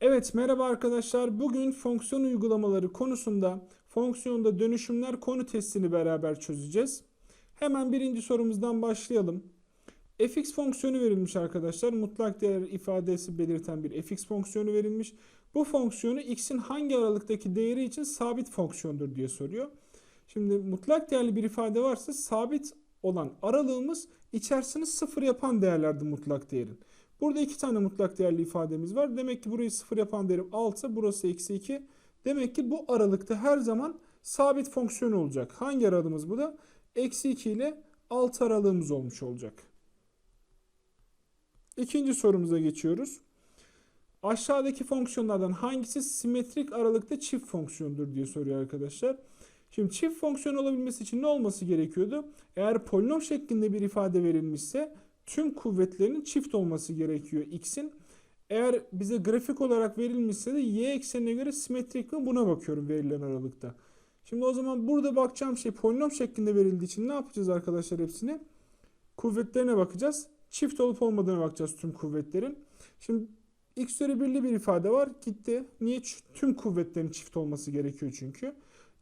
Evet merhaba arkadaşlar. Bugün fonksiyon uygulamaları konusunda fonksiyonda dönüşümler konu testini beraber çözeceğiz. Hemen birinci sorumuzdan başlayalım. Fx fonksiyonu verilmiş arkadaşlar. Mutlak değer ifadesi belirten bir fx fonksiyonu verilmiş. Bu fonksiyonu x'in hangi aralıktaki değeri için sabit fonksiyondur diye soruyor. Şimdi mutlak değerli bir ifade varsa sabit olan aralığımız içerisini sıfır yapan değerlerdi mutlak değerin. Burada iki tane mutlak değerli ifademiz var. Demek ki burayı sıfır yapan değerim 6, burası eksi 2. Demek ki bu aralıkta her zaman sabit fonksiyon olacak. Hangi aralığımız bu da? Eksi 2 ile 6 aralığımız olmuş olacak. İkinci sorumuza geçiyoruz. Aşağıdaki fonksiyonlardan hangisi simetrik aralıkta çift fonksiyondur diye soruyor arkadaşlar. Şimdi çift fonksiyon olabilmesi için ne olması gerekiyordu? Eğer polinom şeklinde bir ifade verilmişse tüm kuvvetlerinin çift olması gerekiyor x'in. Eğer bize grafik olarak verilmişse de y eksenine göre simetrik mi buna bakıyorum verilen aralıkta. Şimdi o zaman burada bakacağım şey polinom şeklinde verildiği için ne yapacağız arkadaşlar hepsini? Kuvvetlerine bakacağız. Çift olup olmadığına bakacağız tüm kuvvetlerin. Şimdi x üzeri birli bir ifade var. Gitti. Niye? Tüm kuvvetlerin çift olması gerekiyor çünkü.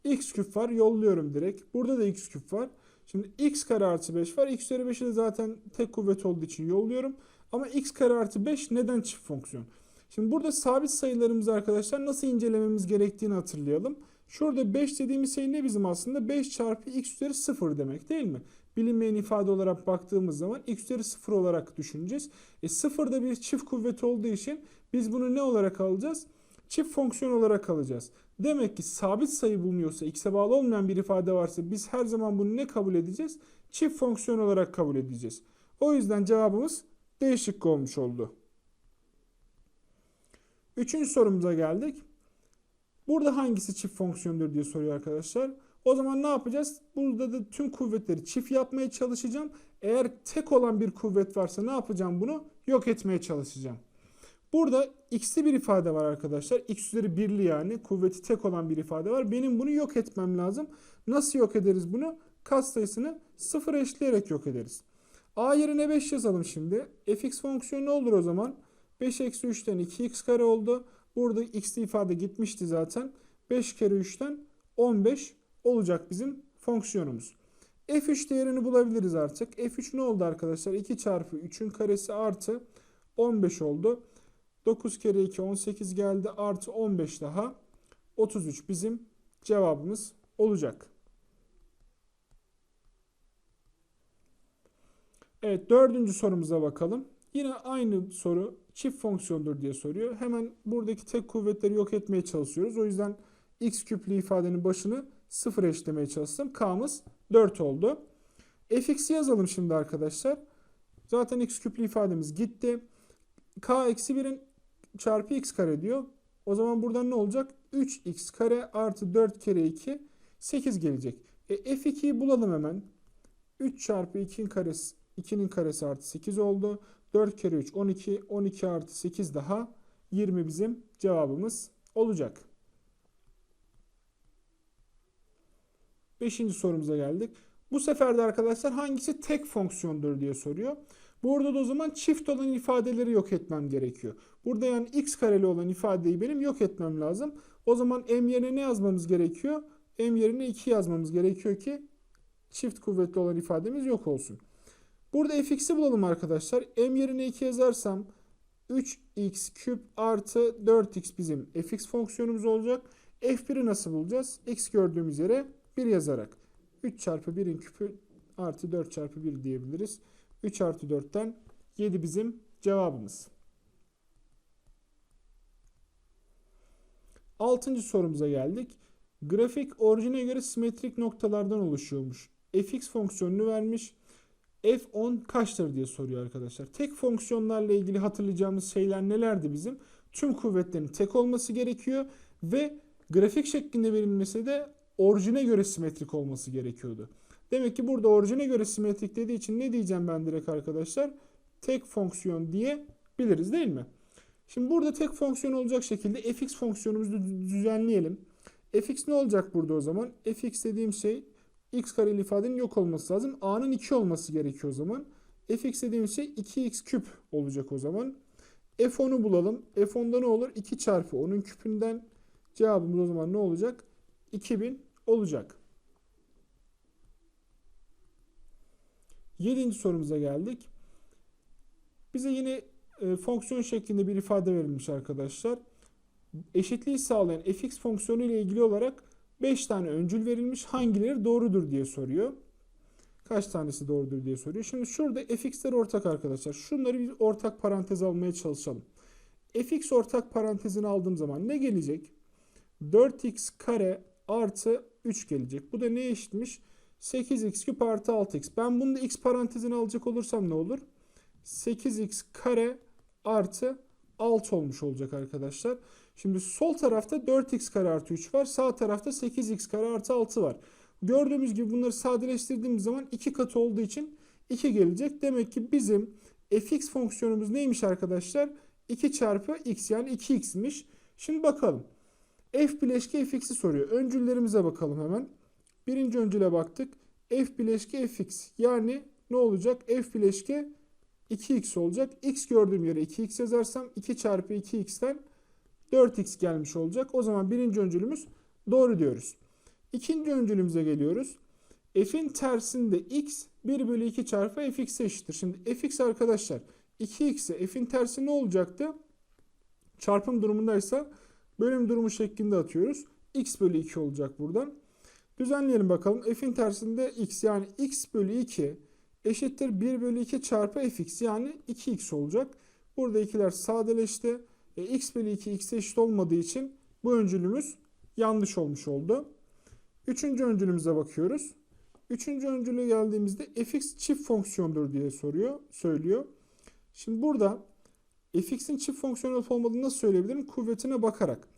x küp var. Yolluyorum direkt. Burada da x küp var. Şimdi x kare artı 5 var. x üzeri 5'i de zaten tek kuvvet olduğu için yolluyorum. Ama x kare artı 5 neden çift fonksiyon? Şimdi burada sabit sayılarımızı arkadaşlar nasıl incelememiz gerektiğini hatırlayalım. Şurada 5 dediğimiz şey ne bizim aslında? 5 çarpı x üzeri 0 demek değil mi? Bilinmeyen ifade olarak baktığımız zaman x üzeri 0 olarak düşüneceğiz. E 0 da bir çift kuvvet olduğu için biz bunu ne olarak alacağız? Çift fonksiyon olarak alacağız. Demek ki sabit sayı bulunuyorsa, x'e bağlı olmayan bir ifade varsa biz her zaman bunu ne kabul edeceğiz? Çift fonksiyon olarak kabul edeceğiz. O yüzden cevabımız D şıkkı olmuş oldu. Üçüncü sorumuza geldik. Burada hangisi çift fonksiyondur diye soruyor arkadaşlar. O zaman ne yapacağız? Burada da tüm kuvvetleri çift yapmaya çalışacağım. Eğer tek olan bir kuvvet varsa ne yapacağım bunu? Yok etmeye çalışacağım. Burada x'li bir ifade var arkadaşlar. x üzeri birli yani kuvveti tek olan bir ifade var. Benim bunu yok etmem lazım. Nasıl yok ederiz bunu? Katsayısını sıfır eşleyerek yok ederiz. a yerine 5 yazalım şimdi. fx fonksiyonu ne olur o zaman? 5 eksi 3'ten 2x kare oldu. Burada x'li ifade gitmişti zaten. 5 kere 3'ten 15 olacak bizim fonksiyonumuz. f3 değerini bulabiliriz artık. f3 ne oldu arkadaşlar? 2 çarpı 3'ün karesi artı 15 oldu. 9 kere 2 18 geldi artı 15 daha 33 bizim cevabımız olacak. Evet dördüncü sorumuza bakalım. Yine aynı soru çift fonksiyondur diye soruyor. Hemen buradaki tek kuvvetleri yok etmeye çalışıyoruz. O yüzden x küplü ifadenin başını sıfır eşlemeye çalıştım. K'mız 4 oldu. fx'i yazalım şimdi arkadaşlar. Zaten x küplü ifademiz gitti. k eksi 1'in çarpı x kare diyor. O zaman buradan ne olacak? 3x kare artı 4 kere 2 8 gelecek. E, f2'yi bulalım hemen. 3 çarpı 2'nin karesi 2'nin karesi artı 8 oldu. 4 kere 3 12 12 artı 8 daha 20 bizim cevabımız olacak. Beşinci sorumuza geldik. Bu sefer de arkadaşlar hangisi tek fonksiyondur diye soruyor. Burada da o zaman çift olan ifadeleri yok etmem gerekiyor. Burada yani x kareli olan ifadeyi benim yok etmem lazım. O zaman m yerine ne yazmamız gerekiyor? m yerine 2 yazmamız gerekiyor ki çift kuvvetli olan ifademiz yok olsun. Burada fx'i bulalım arkadaşlar. m yerine 2 yazarsam 3x küp artı 4x bizim fx fonksiyonumuz olacak. f1'i nasıl bulacağız? x gördüğümüz yere 1 yazarak. 3 çarpı 1'in küpü artı 4 çarpı 1 diyebiliriz. 3 artı 4'ten 7 bizim cevabımız. Altıncı sorumuza geldik. Grafik orijine göre simetrik noktalardan oluşuyormuş. fx fonksiyonunu vermiş. F10 kaçtır diye soruyor arkadaşlar. Tek fonksiyonlarla ilgili hatırlayacağımız şeyler nelerdi bizim? Tüm kuvvetlerin tek olması gerekiyor ve grafik şeklinde verilmesi de orijine göre simetrik olması gerekiyordu. Demek ki burada orijine göre simetrik dediği için ne diyeceğim ben direkt arkadaşlar? Tek fonksiyon diyebiliriz değil mi? Şimdi burada tek fonksiyon olacak şekilde fx fonksiyonumuzu düzenleyelim. fx ne olacak burada o zaman? fx dediğim şey x kareli ifadenin yok olması lazım. a'nın 2 olması gerekiyor o zaman. fx dediğim şey 2x küp olacak o zaman. f10'u bulalım. f10'da ne olur? 2 çarpı 10'un küpünden cevabımız o zaman ne olacak? 2000 olacak. Yedinci sorumuza geldik. Bize yine e, fonksiyon şeklinde bir ifade verilmiş arkadaşlar. Eşitliği sağlayan fx fonksiyonu ile ilgili olarak 5 tane öncül verilmiş. Hangileri doğrudur diye soruyor. Kaç tanesi doğrudur diye soruyor. Şimdi şurada fx'ler ortak arkadaşlar. Şunları bir ortak parantez almaya çalışalım. fx ortak parantezini aldığım zaman ne gelecek? 4x kare artı 3 gelecek. Bu da ne eşitmiş? 8x küp artı 6x. Ben bunu da x parantezine alacak olursam ne olur? 8x kare artı 6 olmuş olacak arkadaşlar. Şimdi sol tarafta 4x kare artı 3 var. Sağ tarafta 8x kare artı 6 var. Gördüğümüz gibi bunları sadeleştirdiğimiz zaman 2 katı olduğu için 2 gelecek. Demek ki bizim fx fonksiyonumuz neymiş arkadaşlar? 2 çarpı x yani 2x'miş. Şimdi bakalım. f bileşke fx'i soruyor. Öncüllerimize bakalım hemen. Birinci öncüle baktık. f bileşke fx yani ne olacak? f bileşke 2x olacak. x gördüğüm yere 2x yazarsam 2 çarpı 2x'ten 4x gelmiş olacak. O zaman birinci öncülümüz doğru diyoruz. İkinci öncülümüze geliyoruz. f'in tersinde x 1 bölü 2 çarpı fx eşittir. Şimdi fx arkadaşlar 2x'e f'in tersi ne olacaktı? Çarpım durumundaysa bölüm durumu şeklinde atıyoruz. x bölü 2 olacak buradan. Düzenleyelim bakalım. f'in tersinde x yani x bölü 2 eşittir 1 bölü 2 çarpı fx yani 2x olacak. Burada ikiler sadeleşti. E, x bölü 2 x'e eşit olmadığı için bu öncülümüz yanlış olmuş oldu. Üçüncü öncülümüze bakıyoruz. Üçüncü öncüle geldiğimizde fx çift fonksiyondur diye soruyor, söylüyor. Şimdi burada fx'in çift fonksiyon olup olmadığını nasıl söyleyebilirim? Kuvvetine bakarak.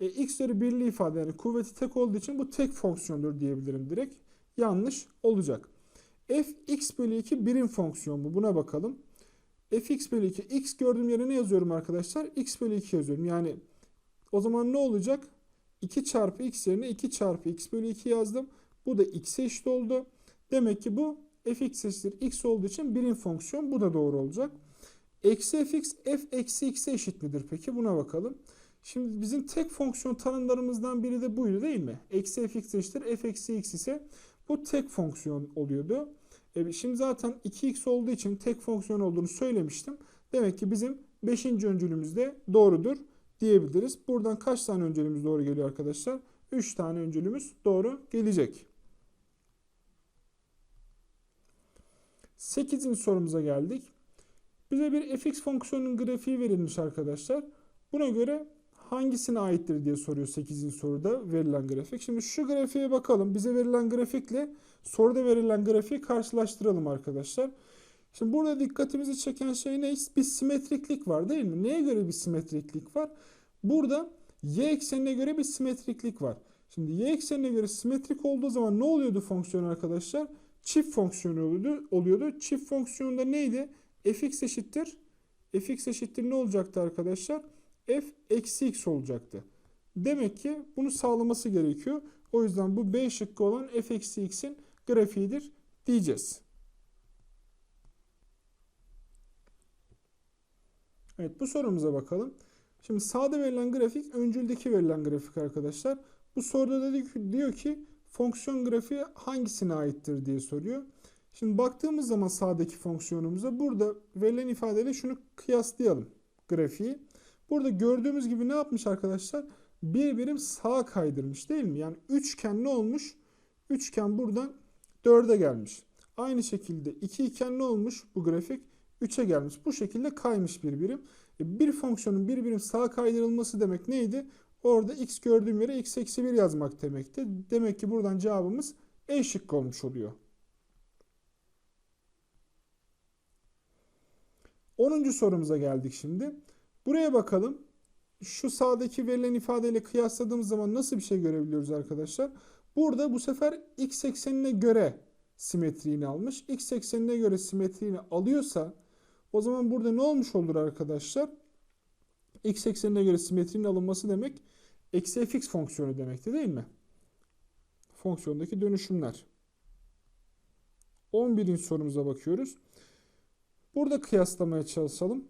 E, x'leri birli ifade yani kuvveti tek olduğu için bu tek fonksiyondur diyebilirim direkt. Yanlış olacak. f x bölü 2 birim fonksiyon bu. Buna bakalım. Fx bölü 2 x gördüğüm yere ne yazıyorum arkadaşlar? x bölü 2 yazıyorum. Yani o zaman ne olacak? 2 çarpı x yerine 2 çarpı x bölü 2 yazdım. Bu da x'e eşit oldu. Demek ki bu fx eşittir x olduğu için birim fonksiyon. Bu da doğru olacak. Eksi fx f eksi x'e eşit midir peki? Buna bakalım. Şimdi bizim tek fonksiyon tanımlarımızdan biri de buydu değil mi? Eksi fx eşittir f eksi x ise bu tek fonksiyon oluyordu. E şimdi zaten 2x olduğu için tek fonksiyon olduğunu söylemiştim. Demek ki bizim 5. öncülümüz de doğrudur diyebiliriz. Buradan kaç tane öncülümüz doğru geliyor arkadaşlar? 3 tane öncülümüz doğru gelecek. 8. sorumuza geldik. Bize bir fx fonksiyonunun grafiği verilmiş arkadaşlar. Buna göre hangisine aittir diye soruyor 8. soruda verilen grafik. Şimdi şu grafiğe bakalım. Bize verilen grafikle soruda verilen grafiği karşılaştıralım arkadaşlar. Şimdi burada dikkatimizi çeken şey ne? Bir simetriklik var değil mi? Neye göre bir simetriklik var? Burada y eksenine göre bir simetriklik var. Şimdi y eksenine göre simetrik olduğu zaman ne oluyordu fonksiyon arkadaşlar? Çift fonksiyon oluyordu. oluyordu. Çift fonksiyonda neydi? fx eşittir. fx eşittir ne olacaktı arkadaşlar? f eksi x olacaktı. Demek ki bunu sağlaması gerekiyor. O yüzden bu B şıkkı olan f eksi x'in grafiğidir diyeceğiz. Evet bu sorumuza bakalım. Şimdi sağda verilen grafik öncüldeki verilen grafik arkadaşlar. Bu soruda da diyor ki fonksiyon grafiği hangisine aittir diye soruyor. Şimdi baktığımız zaman sağdaki fonksiyonumuza burada verilen ifadeyle şunu kıyaslayalım grafiği. Burada gördüğümüz gibi ne yapmış arkadaşlar? Bir birim sağa kaydırmış değil mi? Yani üçgen ne olmuş? Üçgen buradan 4'e gelmiş. Aynı şekilde iki iken ne olmuş bu grafik? 3'e gelmiş. Bu şekilde kaymış bir birim. E, bir fonksiyonun bir birim sağa kaydırılması demek neydi? Orada x gördüğüm yere x eksi 1 yazmak demekti. Demek ki buradan cevabımız E şıkkı olmuş oluyor. 10. sorumuza geldik şimdi. Buraya bakalım. Şu sağdaki verilen ifadeyle kıyasladığımız zaman nasıl bir şey görebiliyoruz arkadaşlar? Burada bu sefer x eksenine göre simetriğini almış. X eksenine göre simetriğini alıyorsa o zaman burada ne olmuş olur arkadaşlar? X eksenine göre simetrinin alınması demek eksi fx fonksiyonu demekti değil mi? Fonksiyondaki dönüşümler. 11. sorumuza bakıyoruz. Burada kıyaslamaya çalışalım.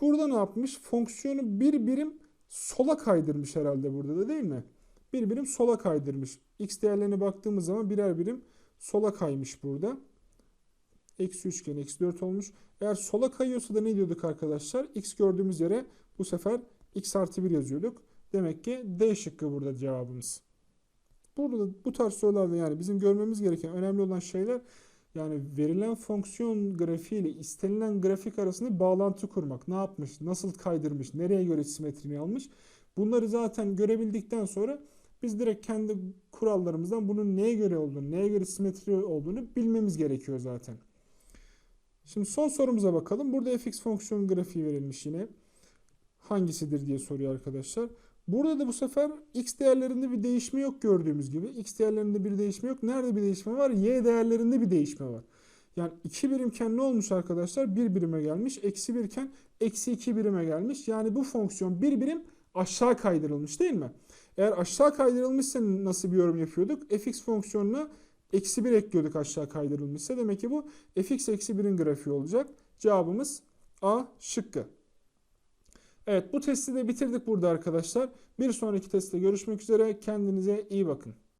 Burada ne yapmış? Fonksiyonu bir birim sola kaydırmış herhalde burada da değil mi? Bir birim sola kaydırmış. X değerlerine baktığımız zaman birer birim sola kaymış burada. Eksi üçgen eksi 4 olmuş. Eğer sola kayıyorsa da ne diyorduk arkadaşlar? X gördüğümüz yere bu sefer x artı 1 yazıyorduk. Demek ki D şıkkı burada cevabımız. Burada bu tarz sorularda yani bizim görmemiz gereken önemli olan şeyler yani verilen fonksiyon grafiği ile istenilen grafik arasında bağlantı kurmak. Ne yapmış, nasıl kaydırmış, nereye göre simetrini almış. Bunları zaten görebildikten sonra biz direkt kendi kurallarımızdan bunun neye göre olduğunu, neye göre simetri olduğunu bilmemiz gerekiyor zaten. Şimdi son sorumuza bakalım. Burada fx fonksiyon grafiği verilmiş yine. Hangisidir diye soruyor arkadaşlar. Burada da bu sefer x değerlerinde bir değişme yok gördüğümüz gibi. x değerlerinde bir değişme yok. Nerede bir değişme var? y değerlerinde bir değişme var. Yani 2 birimken ne olmuş arkadaşlar? 1 birime gelmiş. Eksi 1 iken eksi 2 birime gelmiş. Yani bu fonksiyon bir birim aşağı kaydırılmış değil mi? Eğer aşağı kaydırılmışsa nasıl bir yorum yapıyorduk? fx fonksiyonuna eksi 1 ekliyorduk aşağı kaydırılmışsa. Demek ki bu fx eksi 1'in grafiği olacak. Cevabımız A şıkkı. Evet bu testi de bitirdik burada arkadaşlar. Bir sonraki testte görüşmek üzere. Kendinize iyi bakın.